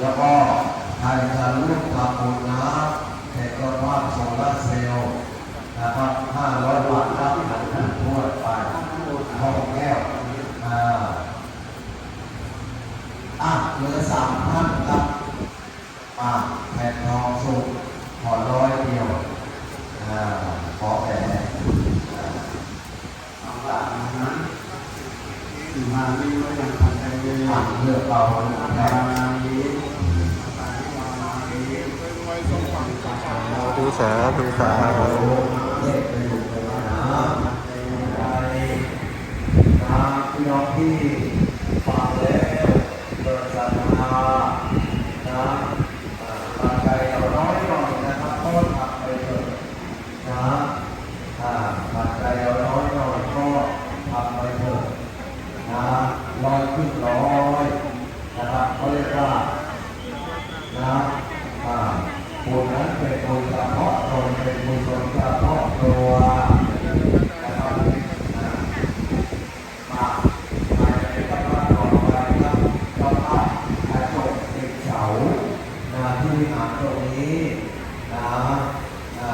แล้วก็ใครจะรุวมทำบุญนะแทนก็ภาพโซลาเซลล์นะครับ500วัตต์ครับทั่วทั่วไปห้องแก้วอ่าอะเหลือสามท่านครับอะแผ่นทองสุกขอร้อยเดียวอ่าขอแผ่นอ่า มิมะยังพันธันเยอ่านเลือกเราอานะครับมามิสาธิวามามิดูสาธุสาธุเทพเป็นบุคคลนะใจนะพี่น้องที่ฟังแล้วเกิดศรัทธานะปัจจัยเราน้อยหน่อยนะครับก็ทำไปเถอะนะอ่าปัจจัยเราน้อยหน่อยก็ทำไปเถอะ นะร้อยขึ้นร้อยนะครับเขาเรียกว่านะอ่าบุญนั้นเป็นบุญเฉพาะตนเป็นบุญส่วนเฉพาะตัวนะครับอ่ามาภายในพระราชวังครับเจ้าภาพอาจบติดเสานาที่วิหารตรงนี้นะอ่า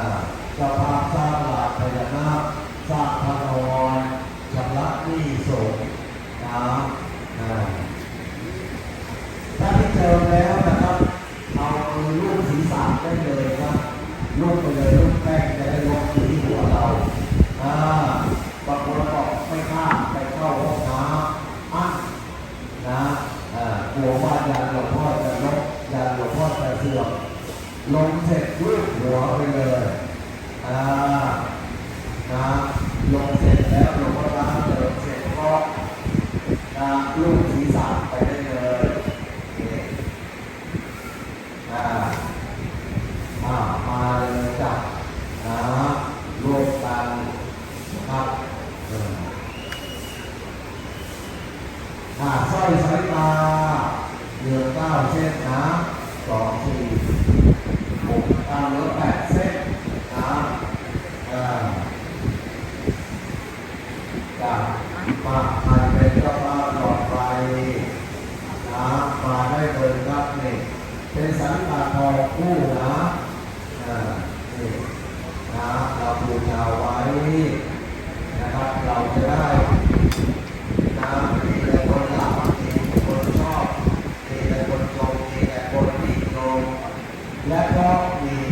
เจ้าภาพสร้างหลักพญานาคสร้างพระนอนชำระหนี้สงฆ์นะอ่า ถ้าที่เจอแล้วนะครับ เอาลูกศีรษะได้เลยครับลูกไปเลยลูกแป้งจะได้ลงอยู่ที่หัวเราอ่าบางคนบอกไม่กล้าไปเข้าห้องน้ำอั้นนะอ่ ว่ายันหลวงพ่อจะลบยันหลวงพ่อจะเสื่อมลงเสร็จลูกหัวไปเลยอ่านะลงเสร็จแล้วหลวงพ่อล้างเติมเสร็จก็นะลูกศีรษะไปได้เลยอ่าอ่ามาเลยจ้ะนะรวมกันนะครับอ่าสร้อยสายตา เหลือเก้าเส้นนะสองสี่หกเก้าเลือแปดเส้นนะอ่าจ้ะมาใครเป็นเจ้าภาหลอดไฟนะมาได้เบอร์ครับนี่เป็นสันตาทองคู่นะ That ball